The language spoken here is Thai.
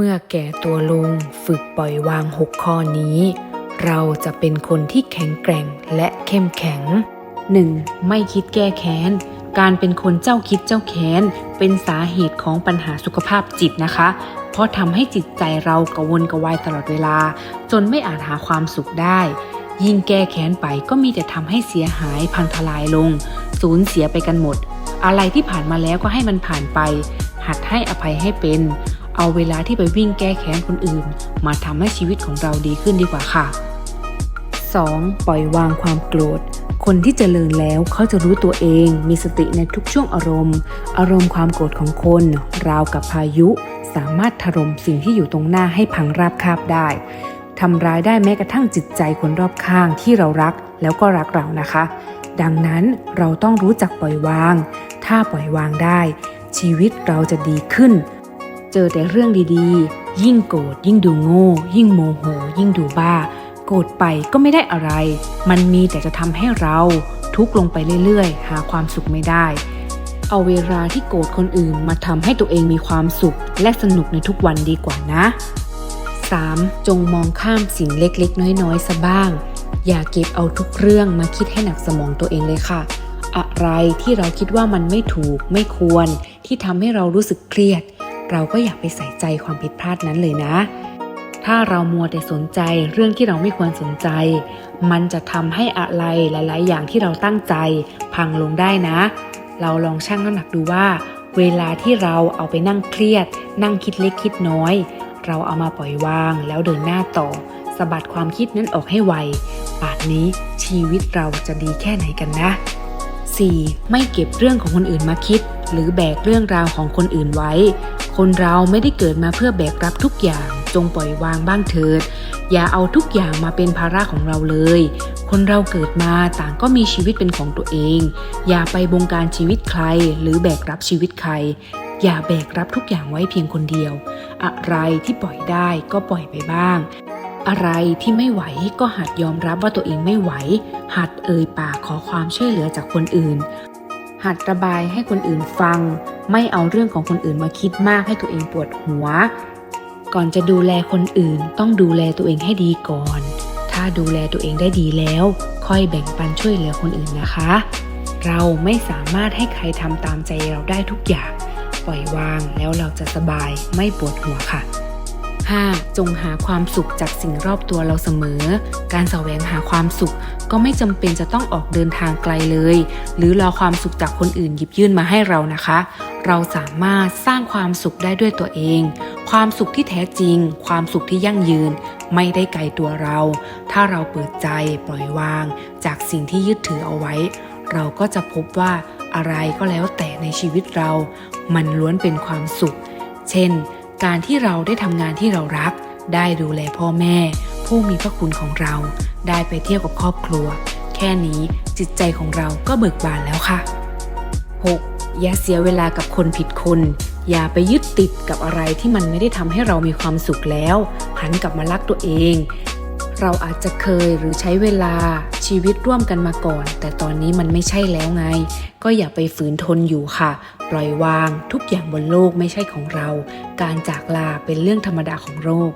เมื่อแก่ตัวลงฝึกปล่อยวางหกข้อนี้ เราจะเป็นคนที่แข็งแกร่งและเข้มแข็ง 1. ไม่คิดแก้แค้น การเป็นคนเจ้าคิดเจ้าแค้น เป็นสาเหตุของปัญหาสุขภาพจิตนะคะ เพราะทำให้จิตใจเรากระวนกระวายตลอดเวลา จนไม่อาจหาความสุขได้ ยิ่งแก้แค้นไปก็มีแต่ทำให้เสียหายพังทลายลง สูญเสียไปกันหมด อะไรที่ผ่านมาแล้วก็ให้มันผ่านไป หัดให้อภัยให้เป็น เอาเวลาที่ไปวิ่งแก้แค้นคนอื่น มาทำให้ชีวิตของเราดีขึ้นดีกว่าค่ะ 2. ปล่อยวางความโกรธ คนที่เจริญแล้วเขาจะรู้ตัวเอง มีสติในทุกช่วงอารมณ์ อารมณ์ความโกรธของคน ราวกับพายุ สามารถถล่มสิ่งที่อยู่ตรงหน้าให้พังราบคาบได้ทำร้ายได้แม้กระทั่งจิตใจคนรอบข้างที่เรารักแล้วก็รักเรานะคะ ดังนั้นเราต้องรู้จักปล่อยวาง ถ้าปล่อยวางได้ ชีวิตเราจะดีขึ้น เจอแต่เรื่องดีๆ ยิ่งโกรธยิ่งดูโง่ ยิ่งโมโห ยิ่งดูบ้า โกรธไปก็ไม่ได้อะไร มันมีแต่จะทำให้เราทุกข์ลงไปเรื่อยๆ หาความสุขไม่ได้ เอาเวลาที่โกรธคนอื่นมาทำให้ตัวเองมีความสุข และสนุกในทุกวันดีกว่านะ 3. จงมองข้ามสิ่งเล็กๆ น้อยๆซะบ้าง อย่าเก็บเอาทุกเรื่องมาคิดให้หนักสมองตัวเองเลยค่ะ อะไรที่เราคิดว่ามันไม่ถูกไม่ควร ที่ทำให้เรารู้สึกเครียด เราก็อย่าไปใส่ใจความผิดพลาดนั้นเลยนะ ถ้าเรามัวแต่สนใจเรื่องที่เราไม่ควรสนใจ มันจะทำให้อะไรหลาย ๆ อย่างที่เราตั้งใจ พังลงได้นะ เราลองชั่งน้ำหนักดูว่า เวลาที่เราเอาไปนั่งเครียด นั่งคิดเล็กคิดน้อย เราเอามาปล่อยวางแล้วเดินหน้าต่อสะบัดความคิดนั้นออกให้ไวป่านนี้ชีวิตเราจะดีแค่ไหนกันนะ 4. ไม่เก็บเรื่องของคนอื่นมาคิด หรือแบกเรื่องราวของคนอื่นไว้ คนเราไม่ได้เกิดมาเพื่อแบกรับทุกอย่าง จงปล่อยวางบ้างเถิด อย่าเอาทุกอย่างมาเป็นภาระของเราเลย คนเราเกิดมาต่างก็มีชีวิตเป็นของตัวเอง อย่าไปบงการชีวิตใคร หรือแบกรับชีวิตใคร อย่าแบกรับทุกอย่างไว้เพียงคนเดียว อะไรที่ปล่อยได้ก็ปล่อยไปบ้าง อะไรที่ไม่ไหวก็หัดยอมรับว่าตัวเองไม่ไหว หัดเอ่ยปากขอความช่วยเหลือจากคนอื่น หัดระบายให้คนอื่นฟัง ไม่เอาเรื่องของคนอื่นมาคิดมากให้ตัวเองปวดหัว ก่อนจะดูแลคนอื่น ต้องดูแลตัวเองให้ดีก่อน ถ้าดูแลตัวเองได้ดีแล้ว ค่อยแบ่งปันช่วยเหลือคนอื่นนะคะ เราไม่สามารถให้ใครทำตามใจเราได้ทุกอย่าง ปล่อยวางแล้วเราจะสบายไม่ปวดหัวค่ะ 5. จงหาความสุขจากสิ่งรอบตัวเราเสมอ การแสวงหาความสุขก็ไม่จำเป็นจะต้องออกเดินทางไกลเลย หรือรอความสุขจากคนอื่นหยิบยื่นมาให้เรานะคะ เราสามารถสร้างความสุขได้ด้วยตัวเอง ความสุขที่แท้จริง ความสุขที่ยั่งยืน ไม่ได้ไกลตัวเรา ถ้าเราเปิดใจปล่อยวาง จากสิ่งที่ยึดถือเอาไว้ เราก็จะพบว่าอะไรก็แล้วแต่ในชีวิตเรา มันล้วนเป็นความสุข เช่น การที่เราได้ทำงานที่เรารัก ได้ดูแลพ่อแม่ ผู้มีพระคุณของเรา ได้ไปเที่ยวกับครอบครัว แค่นี้จิตใจของเราก็เบิกบานแล้วค่ะ 6. อย่าเสียเวลากับคนผิดคน อย่าไปยึดติดกับอะไรที่มันไม่ได้ทำให้เรามีความสุขแล้ว หันกลับมารักตัวเอง เราอาจจะเคยหรือใช้เวลาชีวิตร่วมกันมาก่อน แต่ตอนนี้มันไม่ใช่แล้วไง ก็อย่าไปฝืนทนอยู่ค่ะ ปล่อยวางทุกอย่างบนโลกไม่ใช่ของเรา การจากลาเป็นเรื่องธรรมดาของโลก